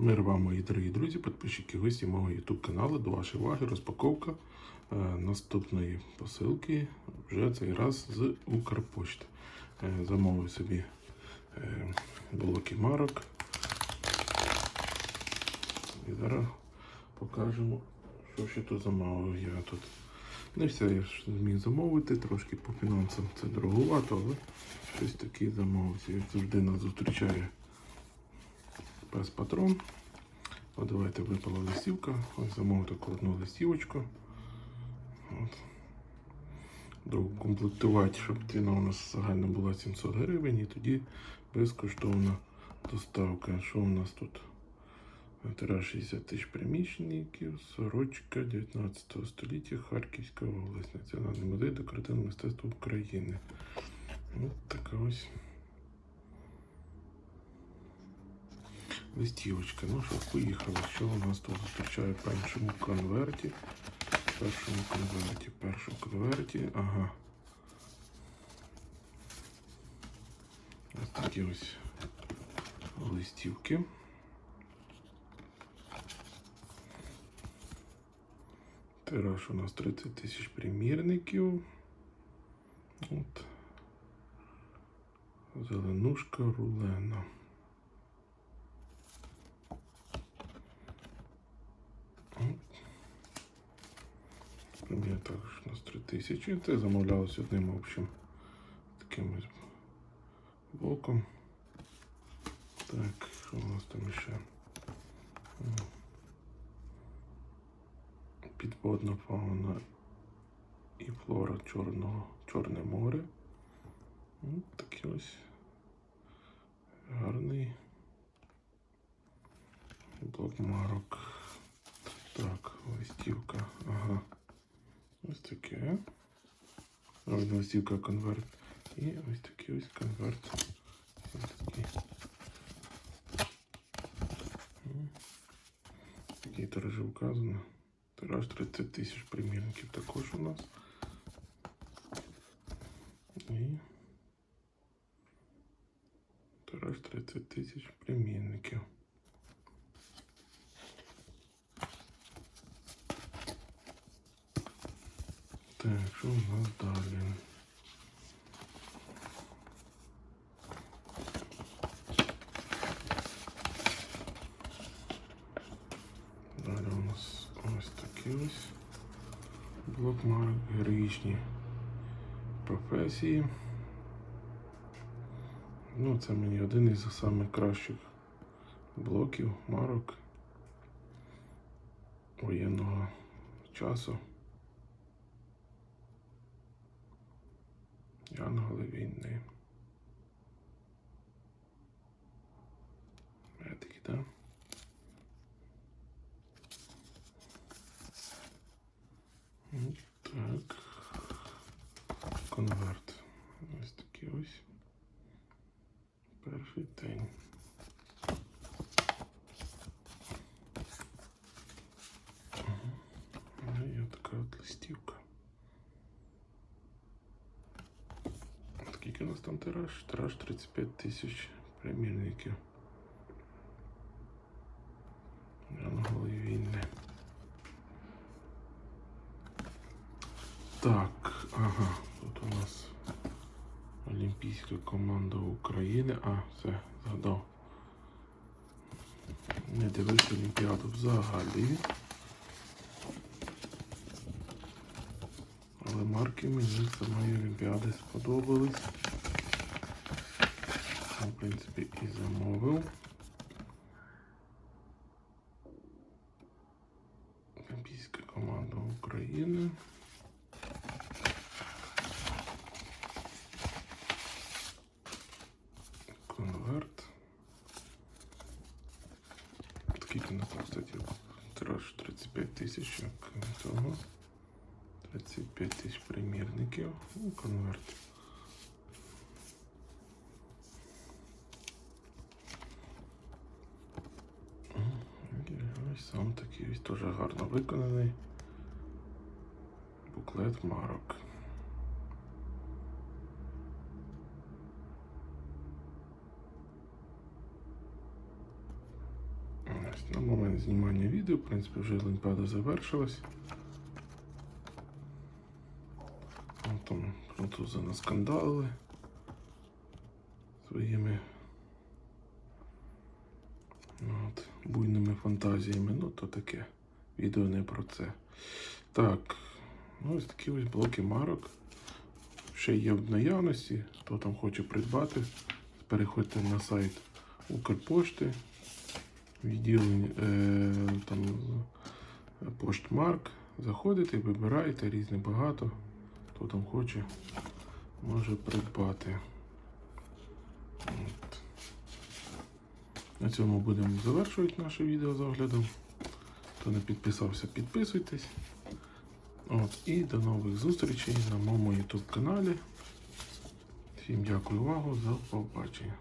Мир вам, мої дорогі друзі, підписчики, гості мого YouTube каналу. До вашої уваги розпаковка е, наступної посилки вже цей раз з Укрпошти. Е, замовив собі е, блоки марок. І зараз покажемо, що ще тут замовив я тут. Не все я зміг замовити, трошки по фінансам це дороговато, але щось таке замовив. Як завжди нас зустрічає пес патрон. От давайте випала листівка. Ось замовив таку одну листівочку. От. Комплектувати, щоб ціна у нас загально була 700 гривень і тоді безкоштовна доставка. Що у нас тут? Тираж 60 тисяч приміщників, сорочка 19 століття, Харківська область, Національний музей декоративного мистецтва України. Ось така ось листівочка. Ну що, поїхали. Що у нас тут зустрічає в першому конверті? В першому конверті, в першому конверті, ага. Ось такі ось листівки. Тираж у нас 30 тисяч примірників. От. Зеленушка рулена. Прем'єр також у нас 3 тисячі. Це замовлялося одним общим таким ось блоком. Так, що у нас там ще? Підводна фауна і флора Чорного, Чорне море. Ось такий ось гарний блок марок. Так, листівка. Ага. Ось таке. Ось листівка конверт. І ось такий ось конверт. Ось такий. М. Такий тиражі вказано. Тираж 30 тисяч примірників також у нас. І тираж 30 тисяч примірників. Так, що у нас далі? Далі у нас ось такий ось блок марок героїчні професії. Ну, це мені один із самих кращих блоків марок воєнного часу. Янголи війни. Медики, так? Ну, Так. Конверт. Ось такий ось. Перший день. Ага. Ну, і така от листівка. Скільки у нас там тираж? Тираж 35 тисяч примірників. Янголи війни. Так, ага, тут у нас Олімпійська команда України. А, все, згадав. Не дивився Олімпіаду взагалі. Але марки мені самої Олімпіади сподобались. В принципі, і замовив. Олімпійська команда України. Конверт. Скільки на кстати, тираж 35 тисяч, як цього. 35 тисяч примірників. Ну, конверт. І Ось сам ось гарно виконаний. Буклет марок. На момент знімання відео, в принципі, вже Олімпіада завершилась. Там французи наскандалили своїми от, буйними фантазіями. Ну, то таке. Відео не про це. Так, ну ось такі ось блоки марок. Ще є в наявності. Хто там хоче придбати, переходьте на сайт Укрпошти, відділення е, там поштмарк. Заходите, вибираєте, різне багато. Хто там хоче, може придбати. От. На цьому будемо завершувати наше відео з оглядом. Хто не підписався, підписуйтесь. От, і до нових зустрічей на моєму YouTube каналі. Всім дякую увагу за побачення.